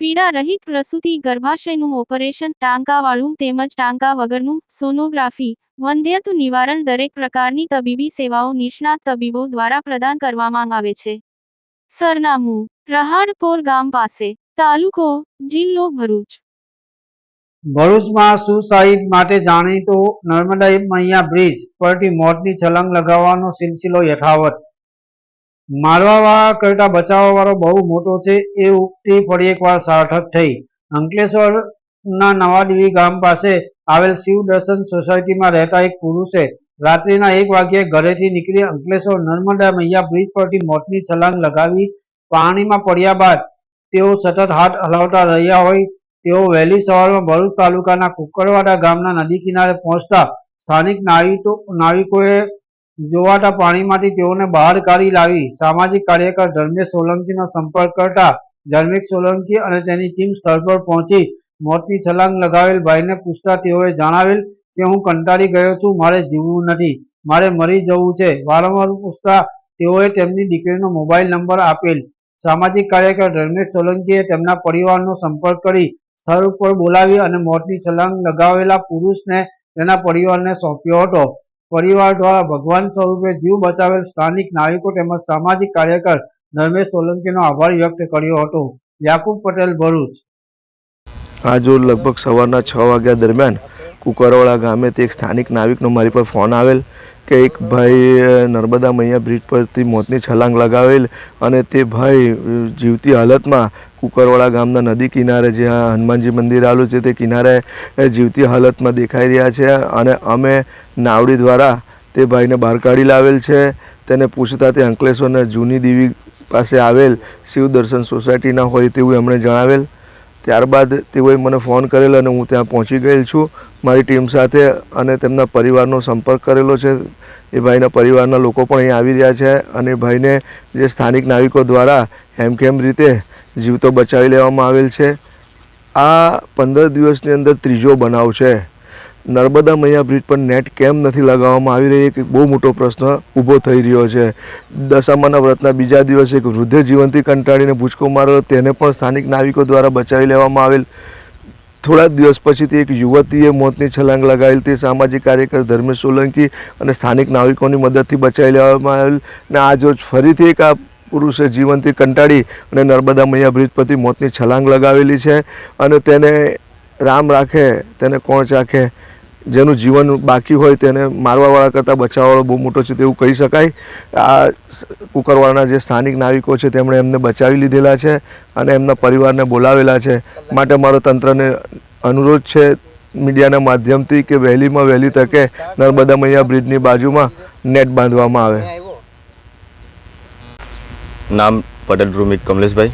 પીડા રહિત પ્રસૂતિ, ગર્ભાશયનું ઓપરેશન, ટાંકાવાળું તેમજ ટાંકા વગરનું સોનોગ્રાફી વંધ્યત્વ નિવારણ દરેક પ્રકારની તબીબી સેવાઓ નિષ્ણાત તબીબો દ્વારા પ્રદાન કરવામાં આવે છે. સરનામું, રહાડપોર ગામ પાસે, તાલુકો, જિલ્લો ભરૂચ. ભરૂચમાં સુસાહિબ માટે જાણીતો નર્મદા મૈયા બ્રિજ પરથી મોતની છલાંગ લગાવવાનો સિલસિલો યથાવત. મારવાવાળા કરતા બચાવવાવાળો બહુ મોટો છે, એ ઉક્તિ ફરી એકવાર સાર્થક થઈ. અંકલેશ્વરના નવાદેવી ગામ પાસે આવેલ શિવ દર્શન સોસાયટીમાં રહેતા એક પુરુષે રાત્રિના એક વાગ્યે ઘરેથી નીકળી અંકલેશ્વર નર્મદા મૈયા બ્રિજ પરથી મોતની છલાંગ લગાવી પાણીમાં પડ્યા બાદ તેઓ સતત હાથ હલાવતા રહ્યા હોય તેઓ વહેલી સવારમાં ભરૂચ તાલુકાના કુકરવાડા ગામના નદી કિનારે પહોંચતા સ્થાનિક નાવિકો નાવિકોએ જોવાતા પાણીમાંથી તેઓને બહાર કાઢી લાવી સામાજિક કાર્યકર ધર્મેશ સોલંકીનો સંપર્ક કરતા ધર્મેશ સોલંકી અને તેની ટીમ સ્થળ પર પહોંચી મોતની છલાંગ લગાવેલ ભાઈને પૂછતા તેઓએ જણાવેલ કે, હું કંટાળી ગયો છું, મારે જીવવું નથી, મારે મરી જવું છે. વારંવાર પૂછતા તેઓએ તેમની દીકરીનો મોબાઈલ નંબર આપેલ. સામાજિક કાર્યકર ધર્મેશ સોલંકીએ તેમના પરિવારનો સંપર્ક કરી સ્થળ ઉપર બોલાવી અને મોતની છલાંગ લગાવેલા પુરુષને તેના પરિવારને સોંપ્યો હતો. પરિવાર દ્વારા ભગવાન સ્વરૂપે જીવ બચાવેલ સ્થાનિક નાગરિકો તેમજ સામાજિક કાર્યકર ધર્મેશ સોલંકીનો આભાર વ્યક્ત કર્યો હતો. યાકુબ પટેલ, ભરૂચ. આજરોજ લગભગ સવારના છ વાગ્યા દરમિયાન કુકરવાડા તે એક સ્થાનિક નાવિકનો મારી પર ફોન આવેલ. કે એક ભાઈ નર્મદા મૈયા બ્રિજ પરથી મોતની છલાંગ લગાવેલ અને તે ભાઈ જીવતી હાલતમાં કુકરવાડા ગામના નદી કિનારે જ્યાં હનુમાનજી મંદિર આવેલું છે તે કિનારે જીવતી હાલતમાં દેખાઈ રહ્યા છે અને અમે નાવડી દ્વારા તે ભાઈને બહાર કાઢી લાવેલ છે. તેને પૂછતા તે અંકલેશ્વરના જૂની દેવી પાસે આવેલ શિવ દર્શન સોસાયટીના હોય તેવું એમણે જણાવેલ. ત્યારબાદ તેઓએ મને ફોન કરેલો અને હું ત્યાં પહોંચી ગયેલ છું. મારી ટીમ સાથે અને તેમના પરિવારનો સંપર્ક કરેલો છે. એ ભાઈના પરિવારના લોકો પણ અહીં આવી રહ્યા છે અને ભાઈને જે સ્થાનિક નાવિકો દ્વારા હેમખેમ રીતે જીવતો બચાવી લેવામાં આવેલ છે. આ પંદર દિવસની અંદર ત્રીજો બનાવ છે. નર્મદા મૈયા બ્રિજ પર નેટ કેમ નથી લગાવવામાં આવી રહી, એક બહુ મોટો પ્રશ્ન ઊભો થઈ રહ્યો છે. દશામાના વ્રતના બીજા દિવસે એક વૃદ્ધે જીવનથી કંટાળીને ભૂચકો માર્યો તેને પણ સ્થાનિક નાવિકો દ્વારા બચાવી લેવામાં આવેલ. થોડા દિવસ પછીથી એક યુવતીએ મોતની છલાંગ લગાવેલ, તે સામાજિક કાર્યકર ધર્મેશ સોલંકી અને સ્થાનિક નાવિકોની મદદથી બચાવી લેવામાં આવેલ. અને આજ રોજ ફરીથી એક આ પુરુષે જીવનથી કંટાળી અને નર્મદા મૈયા બ્રિજ પરથી મોતની છલાંગ લગાવેલી છે. અને તેને રામ રાખે, તેને કોણ ચાખે? જેનું જીવન બાકી હોય તેને મારવાવાળા કરતાં બચાવવાળો બહુ મોટો છે તેવું કહી શકાય. આ કુકરવાળાના જે સ્થાનિક નાવિકો છે તેમણે એમને બચાવી લીધેલા છે અને એમના પરિવારને બોલાવેલા છે. માટે મારો તંત્રને અનુરોધ છે મીડિયાના માધ્યમથી કે વહેલીમાં વહેલી તકે નર્મદા મૈયા બ્રિજની બાજુમાં નેટ બાંધવામાં આવે. નામ પટેલ રૂમિક કમલેશભાઈ.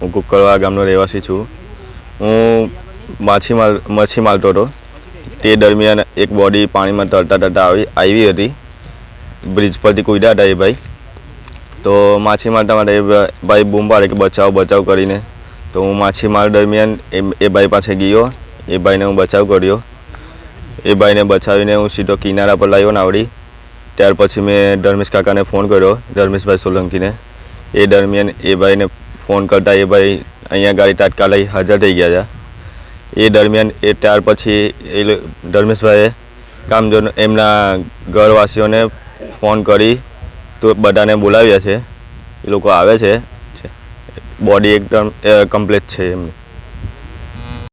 હું કુકરવાળા ગામનો રહેવાસી છું. હું માછી માલ મચ્છી મારતો હતો તે દરમિયાન એક બોડી પાણીમાં તરતા તરતા આવી આવી હતી. બ્રિજ પરથી કૂદ્યા હતા એ ભાઈ. તો માછી મારતા માટે ભાઈ બૂમ પાડે કે બચાવ બચાવ કરીને. તો હું માછીમાર દરમિયાન એ એ ભાઈ પાસે ગયો. એ ભાઈને હું બચાવ કર્યો. એ ભાઈને બચાવીને હું સીધો કિનારા પર લાવ્યો નાવડી ત્યાર પછી મેં ધર્મેશ કાકાને ફોન કર્યો, ધર્મેશભાઈ સોલંકીને. એ દરમિયાન એ ભાઈને ફોન કરતા એ ભાઈ અહીંયા ગાડી તાત્કાલિક હાજર થઈ ગયા હતા. એ દરમિયાન, એ ત્યાર પછી એ ધર્મેશભાઈએ કામજો એમના ઘરવાસીઓને ફોન કરી તો બધાને બોલાવ્યા છે. એ લોકો આવે છે. બોડી એકદમ કમ્પ્લીટ છે એમની.